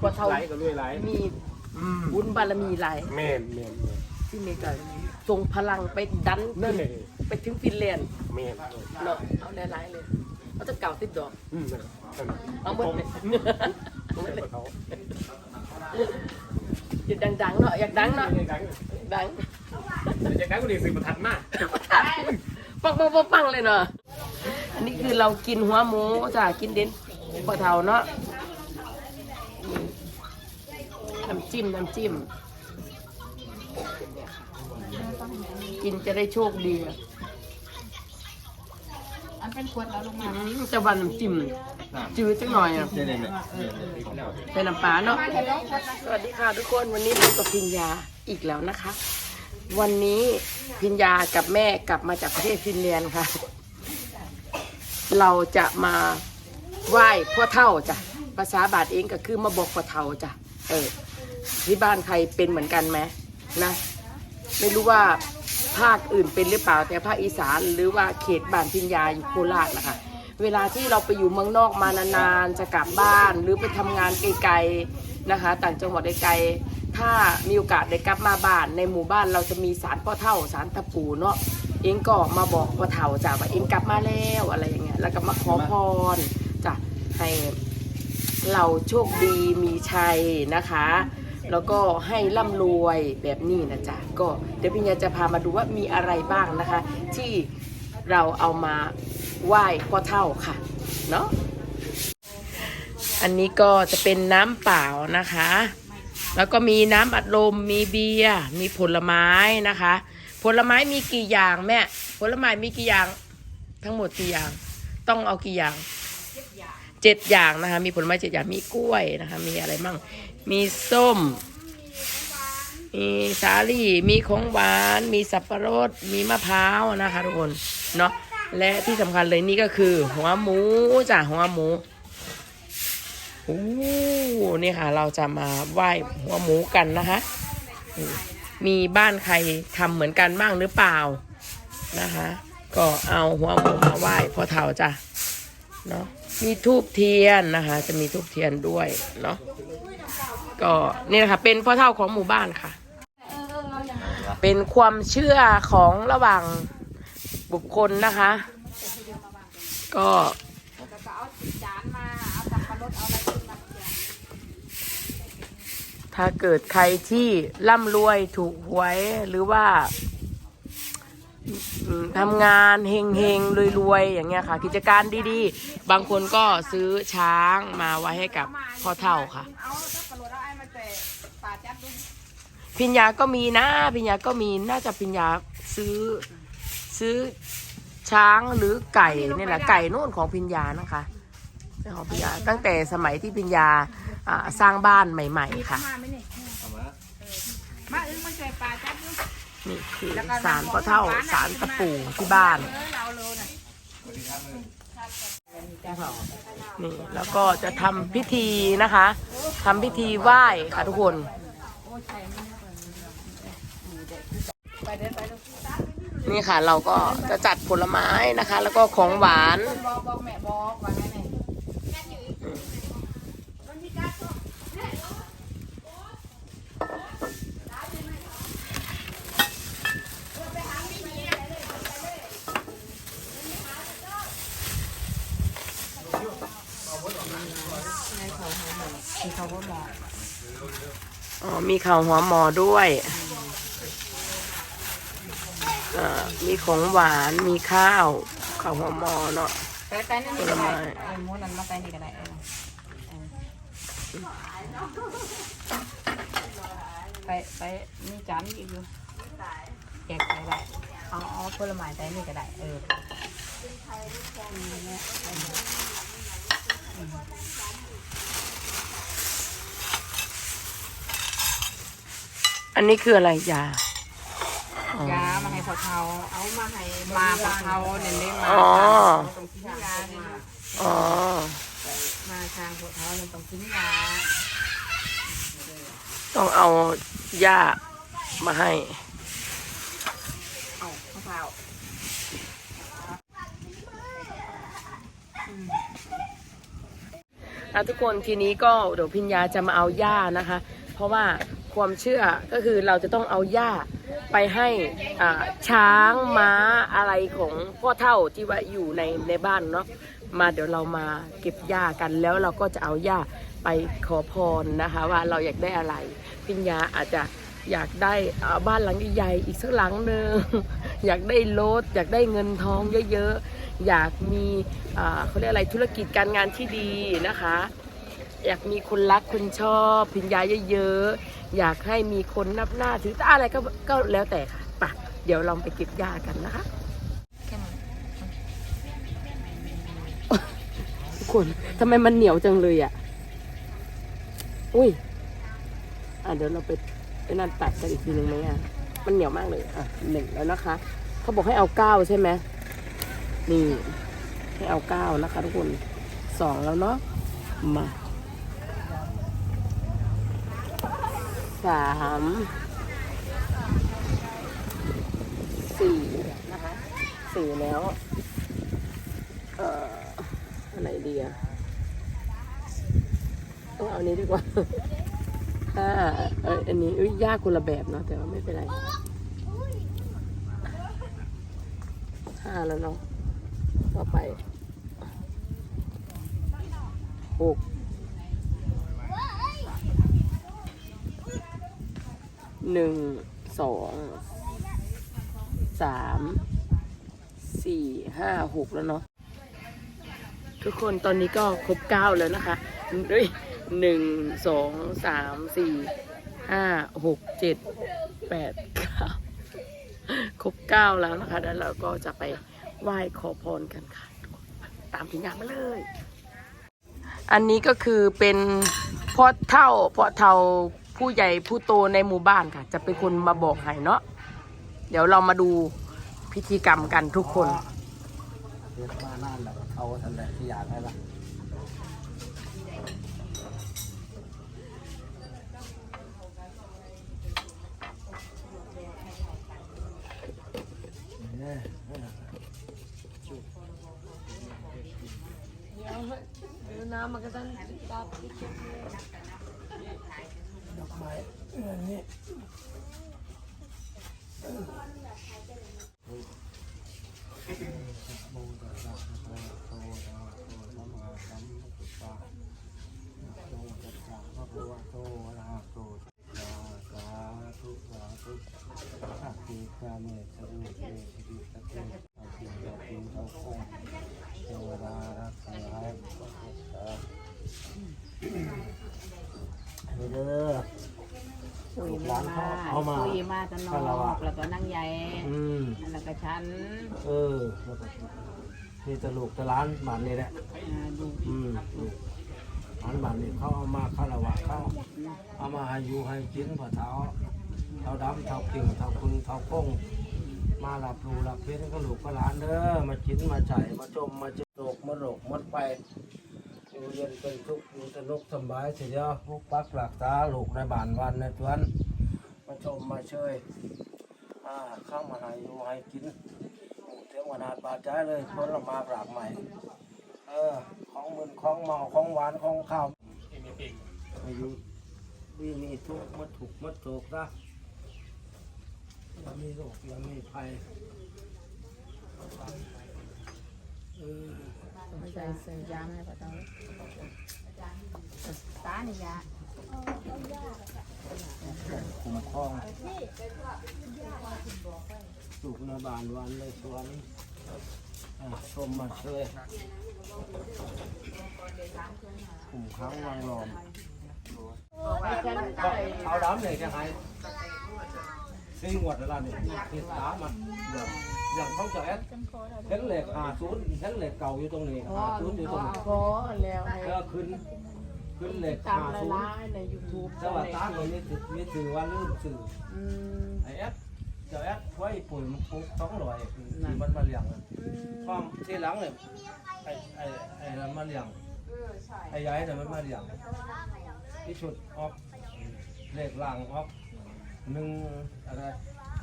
พอเท่าไหลก็รวยไหลมีอืมบุญบารมีหลายแม่นแม่นแม่นที่มีก็ทรงพลังไปดันนั่นเลยไปถึงฟินแลนด์แม่นเนาะเอาหลายๆเลยเอาจะเก่าติดดอก อืมนั่นนั่นเอาหมดเลยตรงนี้เขาอยากดังๆเนาะอยากดังเนาะยังดังดังยังดังก็ดีสิประทัดมากปังปังปังปังเลยเนาะอันนี้คือเรากินหัวหมูจ้ะกินเด่นปลาเทาเนาะ น้ำจิ้มน้ำจิ้ม กินจะได้โชคดีอะอันเป็นขวดแล้วลงมาอืมจะวันน้ำจิ้มจืดจังหน่อยอะเป็นน้ำปลาเนาะสวัสดีค่ะทุกคนวันนี้ผมกับพิญญาอีกแล้วนะคะ วันนี้พิญญากับแม่กลับมาจากประเทศฟินแลนด์ค่ะ เราจะมาไหว้พ่อเท่าจ้ะภาษาบาทเองก็คือมาบอกพ่อเท่าจ้ะเออ ที่บ้านใครเป็นเหมือนกันไหมนะ ไม่รู้ว่าภาคอื่นเป็นหรือเปล่าแต่ภาคอีสานหรือว่าเขตบ้านพิญญาอยู่โคราชนะคะเวลาที่เราไปอยู่เมืองนอกมานานๆจะกลับบ้าน หรือไปทำงานไกลๆนะคะ ต่างจังหวัดไกลๆถ้ามีโอกาสได้กลับมาบ้านในหมู่บ้านเราจะมีสารพ่อเท่าสารตะปูเนาะเองก็มาบอกพ่อเท่าจ้ะว่าเองกลับมาแล้วอะไรอย่างเงี้ยแล้วก็มาขอพรจ้ะให้เราโชคดีมีชัยนะคะ แล้วก็ให้ร่ำรวยแบบนี้นะจ๊ะก็เดี๋ยวพี่ญาจะพามาดูว่ามีอะไรบ้างนะคะ ที่เราเอามาไหว้พ่อเท่าค่ะเนาะอันนี้ก็จะเป็นน้ำเปล่านะคะ แล้วก็มีน้ำอัดลมมีเบียร์มีผลไม้นะคะ ผลไม้มีกี่อย่างแม่ผลไม้มีกี่อย่าง ทั้งหมดกี่อย่าง ต้องเอากี่อย่างเจ็ดอย่างนะคะ มีผลไม้เจ็ดอย่างมีกล้วยนะคะ มีอะไรมั่ง มีส้ม มีสาลี่ มีของหวาน มีสับปะรด มีมะพร้าวนะคะทุกคนเนาะ และที่สำคัญเลยนี่ก็คือ หัวหมูจ้ะหัวหมูโอ้นี่ค่ะ เราจะมาไหว้หัวหมูกันนะคะมีบ้านใครทำเหมือนกันบ้างหรือเปล่านะคะ ก็เอาหัวหมูมาไหว้พ่อเฒ่าจ้ะเนาะมีทูบเทียนนะคะ จะมีทูบเทียนด้วยเนาะ ก็นี่นะคะเป็นพ่อเท่าของหมู่บ้านค่ะ เป็นความเชื่อของระหว่างบุคคลนะคะ ก็ถ้าเกิดใครที่ร่ำรวยถูกหวยหรือว่าทำงานเฮงเฮงรวยรวยๆอย่างเงี้ยค่ะ กิจการดีๆ บางคนก็ซื้อช้างมาไว้ให้กับพ่อเท่าค่ะ พิญญาก็มีนะพิญญาก็มีน่าจะพิญญาซื้อซื้อช้างหรือไก่เนี่ยแหละไก่นู่นของพิญญานะคะของพิญญาตั้งแต่สมัยที่พิญญาอ่าสร้างบ้านใหม่ ๆ ค่ะมาไหมนี่มาอึ้งมาใส่ป่าจัดดูนี่คือสารพ่อเท่าสารตะปูที่บ้านเออเราเลยน่ะนี่แล้วก็จะทำพิธีนะคะทำพิธีไหว้ค่ะทุกคน นี่ค่ะ เราก็จะจัดผลไม้นะคะ แล้วก็ของหวาน บอกบอกแม่บอกว่าไงนี่อ๋อมีข่าวหัวหมอด้วย อ่ามีของหวานมีข้าวข่าวหัวหมอเนาะแต่แต่นี่ก็ได้เออหมูนั่นมาแต่นี่ก็ได้เออเออไปไปมีจานอีกอยู่แจกไปได้เอาเอาผลไม้แต่นี่ก็ได้เอออันนี้คืออะไรยา อ๋อยามาให้พอเทาเอามาให้มาพอเทาเนี่ยนี่มาอ๋อต้องกินยาเนี่ยนะอ๋อ มาทางพอเทาเนี่ยต้องกินยาต้องเอาหญ้ามาให้ เอาพอเทาออะทุกคนทีนี้ก็เดี๋ยวพิญญาจะมาเอาหญ้านะคะ เพราะว่า ความเชื่อก็คือเราจะต้องเอาหญ้าไปให้ช้างม้าอะไรของพ่อเท่าที่ว่าอยู่ในในบ้านเนาะมาเดี๋ยวเรามาเก็บหญ้ากันแล้วเราก็จะเอาหญ้าไปขอพรนะคะ ว่าเราอยากได้อะไร พิญญาอาจจะอยากได้บ้านหลังใหญ่ๆอีกสักหลังหนึ่งอยากได้รถอยากได้เงินทองเยอะๆอยากมีเขาเรียกอะไรธุรกิจการงานที่ดีนะคะ อยากมีคนรักคนชอบ พิญญาเยอะๆ อยากให้มีคนนับหน้าถือตาอะไรก็ก็แล้วแต่ค่ะปะเดี๋ยวเราไปเก็บหญ้ากันนะคะทุกคนทำไมมันเหนียวจังเลยอะ อุ้ย อะเดี๋ยวเราไปไปนั่นตัดกันอีกทีหนึ่งไหมอะ มันเหนียวมากเลย อะหนึ่งแล้วนะคะ เขาบอกให้เอาเก้าใช่ไหมนี่ ให้เอาเก้านะคะ ทุกคนสองแล้วเนาะมา สามสี่นะคะสี่แล้ว เอ่ออะไรดีอะต้องเอาอันนี้ดีกว่าห้าเอยอันนี้อุ้ยยากคนละแบบเนาะแต่ว่าไม่เป็นไรห้าแล้วเนาะต่อไปหก หนึ่งสองสามสี่ห้าหกแล้วเนาะทุกคนตอนนี้ก็ครบเก้าแล้วนะคะด้วยหนึ่งสองสามสี่ห้าหกเจ็ดแปดเก้าครบเก้าแล้วนะคะ แล้วเราก็จะไปไหว้ขอพรกันค่ะ ตามพิญญามาเลย อันนี้ก็คือเป็นพ่อเท่าพ่อเท่า ผู้ใหญ่ผู้โตในหมู่บ้านค่ะ จะเป็นคนมาบอกให้เนาะเดี๋ยวเรามาดูพิธีกรรมกันทุกคนเรียกมานั่นแหละเอาทันแหละที่อยากให้ละน้ำมันก็ต้องตัดดอกไโมตัสสะภะคะวะโตอะระหะโตสัมมาสัมพุทธัสสะโมตัสสะภะคะวะโตอะระหะโตสาสาธุสาธุสัพพิกาเมสรุเตสิสเตอ กษาให้พระพุทธเจ้าเด้อคุยหลามานเขาเอามา คุยมาตะนอคารวะกแล้วก็นั่งใหญ่อืม แล้วก็ฉันเออแล้วก็มีตลูกตะล้านบ้านนี่แหละ อ่าดูอืมลูกร้านบ้านนี่เขาเอามาคารวะเขาเอามาให้อยู่ให้กินพอเท้าเท้าดำเท้ากิ่งเท้าพึ่งเท้าก้งมาหลับรูหลับเพ้นก็ลูกก็หลานเด้อ มากินมาใจมาจมมาเจโลกมาโรกหมดไปอยู่เย็นเป็นทุกข์อยู่สนุกสำบายเสียเดียวพวกปักหลักตาลูกในบ้านวันในตวนมา ชมมาเชยอ่าเข้ามาให้อยู่ให้กินเสียงวันาดบาดใจเลยคนละมาปรากใหม่ เออ ของมึนของเมาของหวานของข้าวอายุดีมีทุกมัดถูกมัดโศกนะย่ามีโรคย่ามีภัยเออใส่ใส่ยาให้ป้าต้องตานี่ยา คุ้มครองสุขนาบานวันเลยสวนชมมาช่วยคุ้มครองวางลอมเอาดำเลยจะหายซีงวดอะไรนี่ที่สามันอย่างอย่างเขาจะแอดเห็นเหล็กหาศูนย์เห็นเหล็กเก่าอยู่ตรงนี้หาศูนย์อยู่ตรงนี้ก็แล้วก็ขึ้น Đó khuyên Khuyên lệch ตาม hà ละ xuống ลายใน YouTube Sao bà tá rồi mới thịt mới trừ qua lưỡi trừ อืม Hãy ép Chờ ép Quay phủi một phút Tóng rồi Thì vẫn mà liền rồi อืม Không Thế lắng này Ai Ai Ai là mà liền Ai giấy là vẫn mà liền Cái chuột ốc Lệch làng ốc หนึ่งอะไร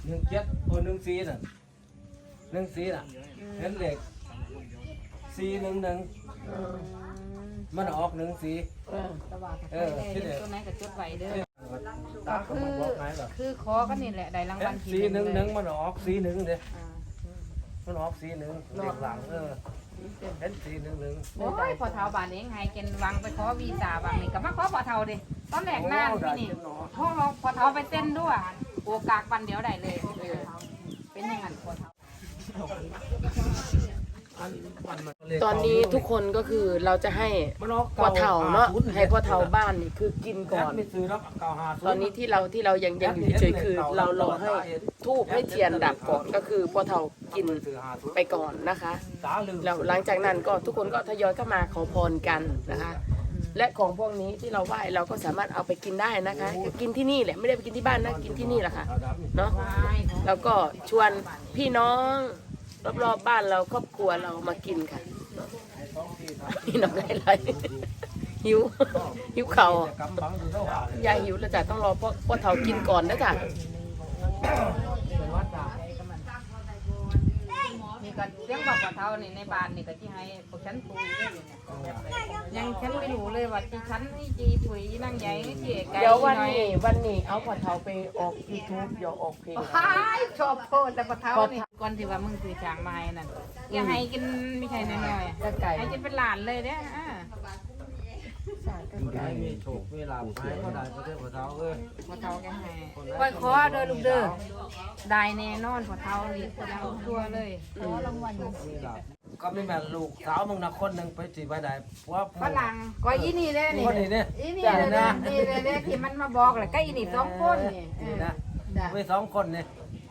หนึ่งเจ็ดโอ้หนึ่งสี่น่ะหนึ่งสี่น่ะเห็นเหล็กสี่หนึ่งหนึ่ง อืม มันออกหนึ่งสีเออตะวันใครได้เห็นตัวไหนก็จดไว้เด้อตาเขามาบอกไหนหรอคือขอกันนี่แหละได้รางวัลที่สีหนึ่งหนึ่งเลยมันออกสีหนึ่งเด้อ่ามันออกสีหนึ่งเด็กหลังเออเห็นสีหนึ่งหนึ่งโอ้ยพอเท่าบานเองไงเกณฑ์วังไปขอวีซ่าบางนี่ก็มาขอพอเท่าดิตอนแรกนานที่นี่พอพอเท่าไปเต้นด้วยโอกากปันเดียวได้เลยเออเป็นอยังไงพอเท่าอันมันมัน ตอนนี้ทุกคนก็คือเราจะให้พ่อเฒ่าเนาะให้พ่อเฒ่าบ้านนี่คือกินก่อน ตอนนี้ที่เราที่เรายังยังอยู่เฉยคือ เรารอให้ทูบให้เทียนดับก่อนก็คือพ่อเฒ่ากินไปก่อนนะคะแล้วหลังจากนั้นก็ทุกคนก็ทยอยเข้ามาขอพรกันนะคะ และของพวกนี้ที่เราไหว้เราก็สามารถเอาไปกินได้นะคะกินที่นี่แหละไม่ได้ไปกินที่บ้านนะกินที่นี่แหละค่ะเนาะแล้วก็ชวนพี่น้อง รอบๆบ้านเราครอบครัวเรามากินค่ะพี่น้องได้ไรหิวหิวเข่าวกำบังดูเท่าไหร่ยายหิวแล้วจ้ะต้องรอพ่อพ่อเฒ่ากินก่อนนะจ้ะเป็นวัดดานี่ก็เลี้ยงบอกพอเท่านี่ในบ้านนี่ก็ที่ให้พวกฉันปุยด้วยเนี่ยยังฉันไม่รู้เลยว่าที่ฉันนี่จีถุยนั่งใหญ่นี่จีไก่เดี๋ยววันนี้วันนี้เอาพ่อเฒ่าไปออกยูทูบเดี๋ยวออกเพลงหายชอบโพดแต่พอเท่านี่ก่อนที่ว่ามึงคือช้างไม้นั่นอย่าให้กินไม่ใช่น้อยๆก็ไก่ให้กินเป็นหลานเลยเด้ออ่าอยู่ได้มีโชคมีลาภให้ก็ได้ประเทศพระเท้าเอ้ยพอเท่าแกให้ค่อยขอเด้อลูกเด้อได้แน่นอนพอเท่านี่พอเท่าตัวเลยขอรางวัลมีลาภก็ไม่แม่นลูกสาวมึงนะคนหนึ่งไปจีไปได้ว่าฝรั่งก็อีนี่เลยนี่คนนี้เนี่ยอีนี่เลยนะนี่เลยเนี่ยที่มันมาบอกแหละก็อีนี่สองคนนี่เอนี่อนะจ้ะไปสองคนเนี่ย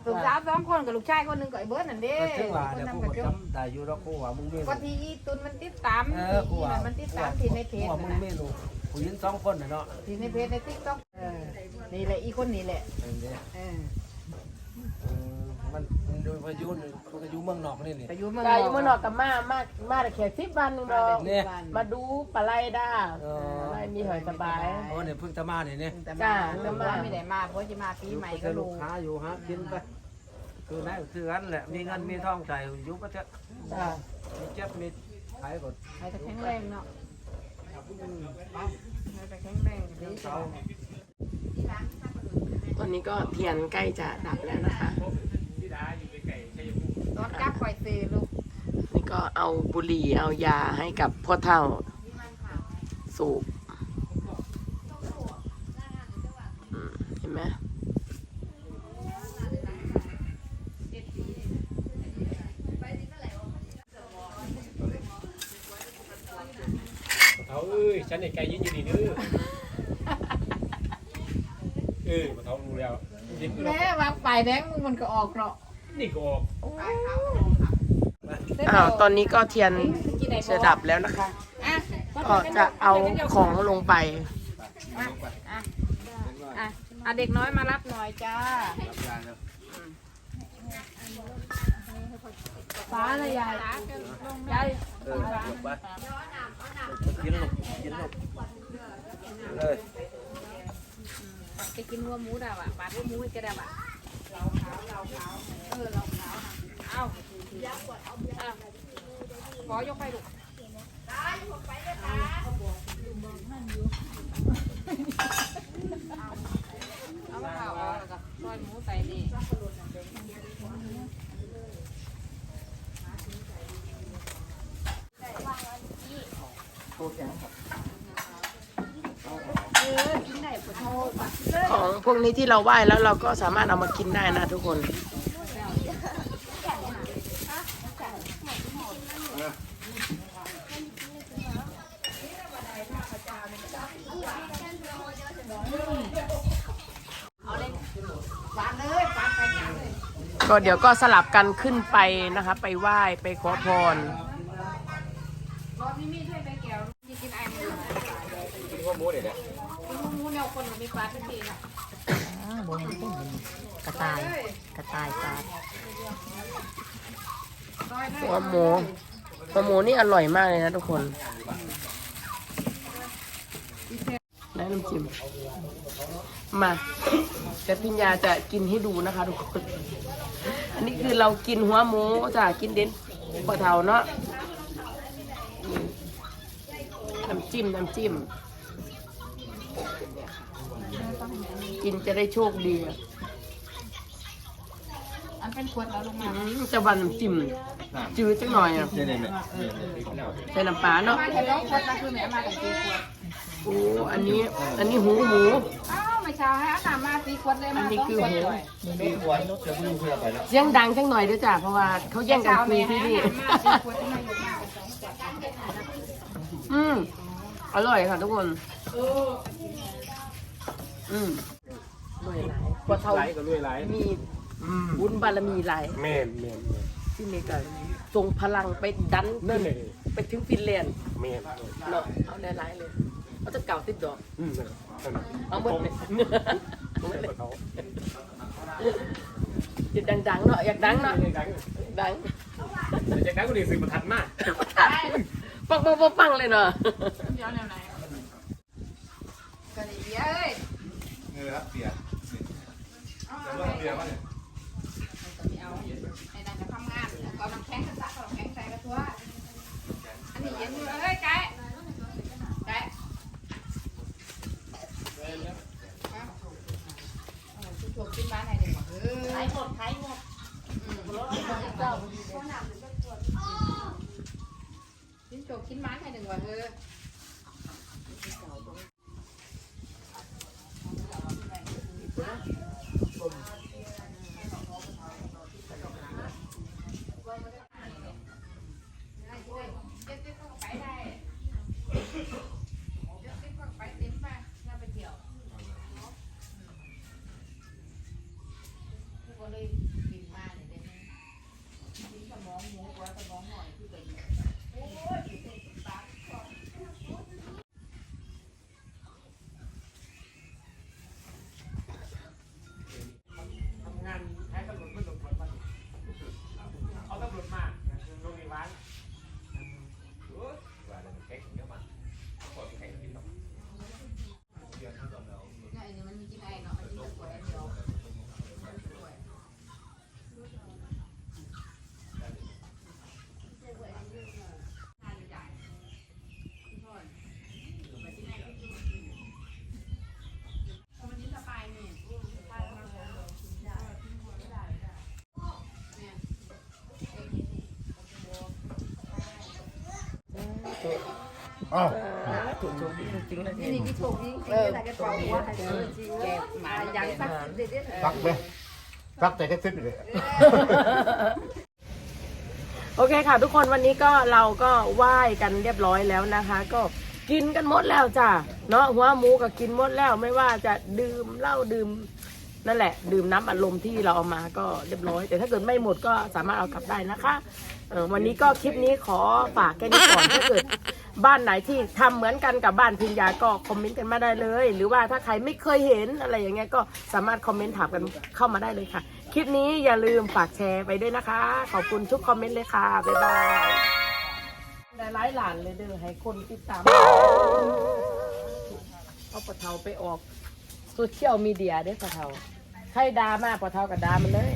ลูกสาวสองคนกับลูกชายคนหนึ่งก็ไอ้เบิร์ดนั่นเด้ก็ถึงว่าคนเนี่ยนั้นกูก็ก็จบจำได้อยู่แล้วกูว่ามึงมีก็ที่อีตุนมันติดตามเอที่อกูว่ามันติดตามที่ในเพจกูว่ามึงนะมีลูกผู้หญิงสองคนน่ะเนาะที่ในเพจในติ๊กต็อกเออนี่แหละอีคนนี่แหละเออเนี่ยเออเออมันมันอยู่พายุนี่มันก็อยู่เมืองนอกนี่นี่ไปอยู่เมืองกายอยู่เมืองนอกกับมามามาแต่แค่สิบวันหนึงดอกเนี่ยมาดูปลาไหลด้าเออไม่มีหอยสบายโอ้เนี่ยเพิ่งจะมาเนี่ยเนี่ยแต่จ้ะมาแต่มาไม่ได้มาเพราะจะมาปีใหม่ก็ลูรู้กค้าอยู่ฮะกินไปคือนั่นคืออันแหละมีเงินมีทองใจอยู่ประเทศจ้ะมีเจ็บมีขายกดให้แต่แข็งแรงเนาะอืมไปให้แต่แข็งแรงดีเขาตอนนี้ก็เทียนใกล้จะดับแล้วนะคะตอนกลับปล่อยซื้อลูกนี่ก็เอาบุหรี่เอายาให้กับพ่อเฒ่าสูบอืม เห็นไหมเขาเอ้ยฉันไอ้ไก่ยินอยู่นี่เด้อเออมาเขารู้แล้วนี่คือแม่วางไปแดงมึงมันก็ออกเนาะนี่ก็ออกอ้าวตอนนี้ก็เทียนจะดับแล้วนะคะอะก็จะเอาของลงไปอะอะ อะอะเด็กน้อยมารับหน่อยจ้าฟ้าเลยยายยายเออลูกไปกินลูกกินลูกเลยไปกินหัวหมูดาวอะปาดหัวหมูให้แกได้ป่ะเราขาวเราขาวเออเราขาวเอาเอาขอยกไปลูกเเอามาข่าวเอาแล้วก็ซอยหมูใส่นี่ของพวกนี้ที่เราไหว้แล้วเราก็สามารถเอามากินได้นะทุกคน ก็เดี๋ยวก็สลับกันขึ้นไปนะคะ ไปไหว้ไปขอพรรอบนี้มีด้วยใบแก้วมีกินไอ้หมูกินหัวหมูเนี่ยแหละกินหัวหมูเนี่ยคนหนูมีปลาทุกทีนะกระต่ายกระต่ายปลาซอยได้หัวหมูหัวหมูนี่อร่อยมากเลยนะทุกคนได้น้ำจิ้ม มาเดี๋ยวพิญญาจะกินให้ดูนะคะทุกคน อันนี้คือเรากินหัวหมูจ้ะกินเด่นปลาเทาเนาะน้ำจิ้มน้ำจิ้ม กินจะได้โชคดีอันเป็นขวดแล้วลงมาจะวันน้ำจิ้มจืดจังหน่อยอะใส่น้ำปลาเนาะโอ้อันนี้ อันนี้หูหมู อ้าวไม่เช้าให้อาหารมาตีขวดเลยอัมานนี้ต้องคือขวดหูด้วยเสียงดังจังหน่อยเด้วยจ้ะเพราะว่าเขาแย่งกันคุยที่นี่มาตีขวดทำไมอยู่มาเป็นสองขวดอืมอร่อยค่ะทุกคนอืมรวยหลายกว่าเท่าไหลก็รวยไหลมีบุญบารมีหลายแม่นแม่นแม่นที่นี่ก็ทรงพลังไปดันนั่นเลยไปถึงฟินแลนด์แม่นเนาะเอาหลายๆเลยเอา จะเก่าติดดอกอืมนั่นนั่นเอาหมดเลยตรงนี้เขาจิตดังๆเนาะอยากดังเนาะดังดังจากนั้นก็ดีสื่อประทัดมากปังปังปังปังเลยเนาะเดี๋ยวแนวไหนก็ดีเอ้ยเนื้อเปียกเอาเนื้เอาอเปียกวะเนี่ย เอาไอ้นั่นจะทำงานแล้วก็น้ำแข็งกระซะกับน้ำแข็งใส่กระทัวอันนี้เย็นอยู่เลยไก่ไก่ถูกกินบ้านไหน เด็กเออขายหมดขายหมดกินโจกกินมันให้หนึ่งวันเออ ทำงานให้ตำรวจไม่ตำรวจมาเอาตำรวจมาลงในร้านว่าแล้วแข่งเดี๋ยวมาขอแข่งกินหรอก เนี่ยอันนี้มันมีกินไอ้เนาะมันมีแต่ขวดอันเดียววันนี้สบายนี่สบายมากเลยเนี่ย อ้าวถูกโชคดีจริงๆเลยนี่ที่ถูกยิงจริงๆแต่ก็บอกว่าให้ซื้อจริงแล้วมายังสักเด็ดตักไหมตักแต่ก็ซิบเลยโอเคค่ะ ทุกคนวันนี้ก็เราก็ไหว้กันเรียบร้อยแล้วนะคะ ก็กินกันหมดแล้วจ้ะเนาะหัวหมูก็กินหมดแล้วไม่ว่าจะดื่มเหล้าดื่มนั่นแหละ ดื่มน้ำอัดลมที่เราเอามาก็เรียบร้อย แต่ถ้าเกิดไม่หมดก็สามารถเอากลับได้นะคะเออวันนี้ก็คลิปนี้ขอฝากแค่นี้ก่อนถ้าเกิด บ้านไหนที่ทำเหมือนกันกับบ้านพิญญาก็คอมเมนต์กันมาได้เลย หรือว่าถ้าใครไม่เคยเห็นอะไรอย่างเงี้ยก็สามารถคอมเมนต์ถามกันเข้ามาได้เลยค่ะ คลิปนี้อย่าลืมฝากแชร์ไปด้วยนะคะ ขอบคุณทุกคอมเมนต์เลยค่ะ บ๊ายบายได้ร้ายหลานเลยเด้อให้คนติดตามเอาปะเทาไปออกโซเชียลมีเดียได้อปะเทาใครดามาปะเทากับดามันเลย